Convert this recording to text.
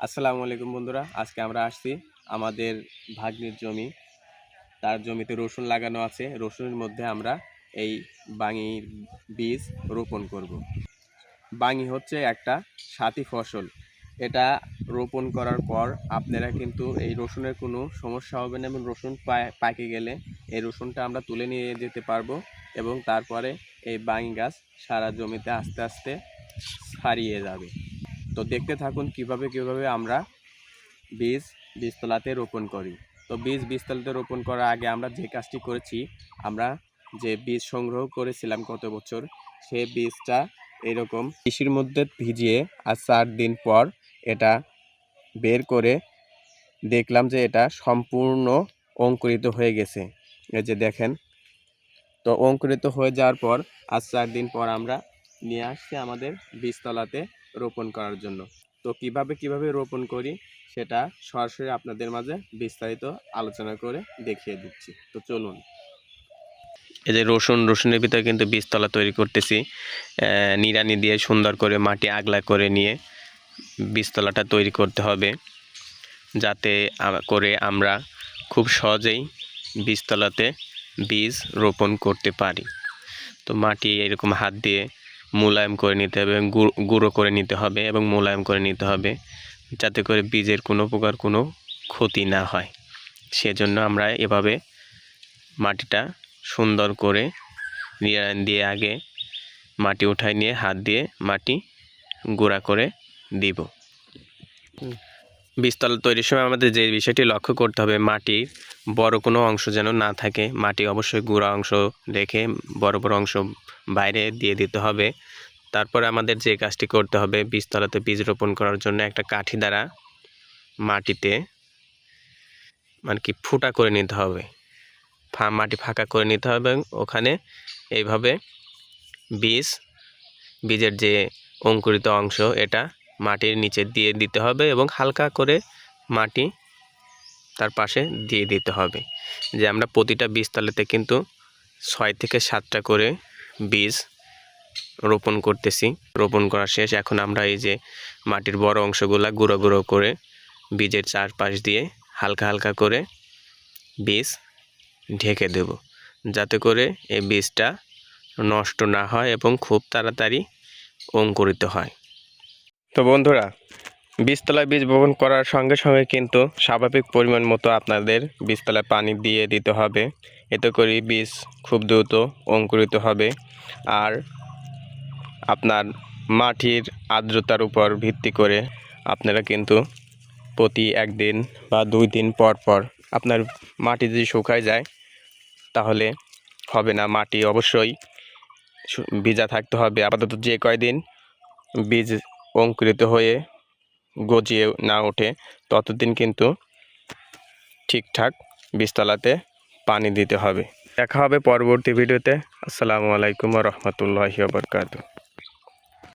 আসসালামু আলাইকুম বন্ধুরা, আজকে আমরা আসছি আমাদের ভাগ্নির জমি। তার জমিতে রসুন লাগানো আছে, রসুনের মধ্যে আমরা এই বাঙির বীজ রোপণ করব। বাঙি হচ্ছে একটা সাথী ফসল। এটা রোপণ করার পর আপনারা কিন্তু এই রসুনের কোনো সমস্যা হবে না এবং রসুন পাকে গেলে এই রসুনটা আমরা তুলে নিয়ে যেতে পারব এবং তারপরে এই বাঙি গাছ সারা জমিতে আস্তে আস্তে ছাড়িয়ে যাবে। তো দেখতে থাকুন কীভাবে কীভাবে আমরা বীজ বীজতলাতে রোপণ করি। তো বীজ বীজতলাতে রোপণ করার আগে আমরা যে কাজটি করেছি, আমরা যে বীজ সংগ্রহ করেছিলাম গত বছর, সে বীজটা এরকম কৃষির মধ্যে ভিজিয়ে আর চার দিন পর এটা বের করে দেখলাম যে এটা সম্পূর্ণ অঙ্কুরিত হয়ে গেছে। এই যে দেখেন, তো অঙ্কুরিত হয়ে যাওয়ার পর আজ চার দিন পর আমরা নিয়ে আসছি আমাদের বীজতলাতে রোপণ করার জন্য। তো কীভাবে কীভাবে রোপণ করি সেটা সরাসরি আপনাদের মাঝে বিস্তারিত আলোচনা করে দেখিয়ে দিচ্ছি। তো চলুন। এই যে রসুন, রসুনের ভিতরে কিন্তু বীজতলা তৈরি করতেছি। নিড়ানি দিয়ে সুন্দর করে মাটি আগলা করে নিয়ে বীজতলাটা তৈরি করতে হবে। যাতে করে আমরা খুব সহজেই বীজতলাতে বীজ রোপণ করতে পারি। তো মাটি এরকম হাত দিয়ে মোলায়েম করে নিতে হবে এবং গুঁড়ো- করে নিতে হবে এবং মোলায়েম করে নিতে হবে যাতে করে বীজের কোনো প্রকার কোনো ক্ষতি না হয়। সেজন্য আমরা এভাবে মাটিটা সুন্দর করে নিড়ান দিয়ে আগে মাটি উঠায় নিয়ে হাত দিয়ে মাটি গুঁড়া করে দিব। বীজতলা তৈরির সময় আমাদের যে বিষয়টি লক্ষ্য করতে হবে মাটির বড় কোনো অংশ যেন না থাকে। মাটি অবশ্যই গুঁড়া অংশ রেখে বড় বড় অংশ বাইরে দিয়ে দিতে হবে। তারপরে আমাদের যে কাজটি করতে হবে, বীজতলাতে বীজ রোপণ করার জন্য একটা কাঠি দ্বারা মাটিতে মানে কি ফুটা করে নিতে হবে। ফা, মাটি ফাঁকা করে নিতে হবে এবং ওখানে এইভাবে বীজ, বীজের যে অঙ্কুরিত অংশ, এটা মাটির নিচে দিয়ে দিতে হবে এবং হালকা করে মাটি তার পাশে দিয়ে দিতে হবে। যে আমরা প্রতিটা বীজতলাতে কিন্তু ছয় থেকে সাতটা করে বীজ রোপণ করতেছি। রোপণ করা শেষ। এখন আমরা এই যে মাটির বড় অংশগুলা গুঁড়ো গুঁড়ো করে বীজের চারপাশ দিয়ে হালকা হালকা করে বীজ ঢেকে দেব। যাতে করে এই বীজটা নষ্ট না হয় এবং খুব তাড়াতাড়ি অঙ্কুরিত হয়। তো বন্ধুরা বীজতলায় বীজ বপন করার সঙ্গে সঙ্গে কিন্তু স্বাভাবিক পরিমাণ মতো আপনাদের বীজতলায় পানি দিয়ে দিতে হবে। এতে করে বীজ খুব দ্রুত অঙ্কুরিত হবে আর আপনার মাটির আর্দ্রতার উপর ভিত্তি করে আপনারা কিন্তু প্রতি একদিন বা দুই দিন পর পর আপনার মাটি যদি শুকায় যায়, তাহলে হবে না। মাটি অবশ্যই ভিজা থাকতে হবে। আপাতত যে কয়দিন বীজ অঙ্কুরিত হয়ে গজিয়ে না ওঠে, ততদিন কিন্তু ঠিকঠাক বিস্তলাতে পানি দিতে হবে। দেখা হবে পরবর্তী ভিডিওতে। আসসালামু আলাইকুম রহমতুল্লাহ বরকাতু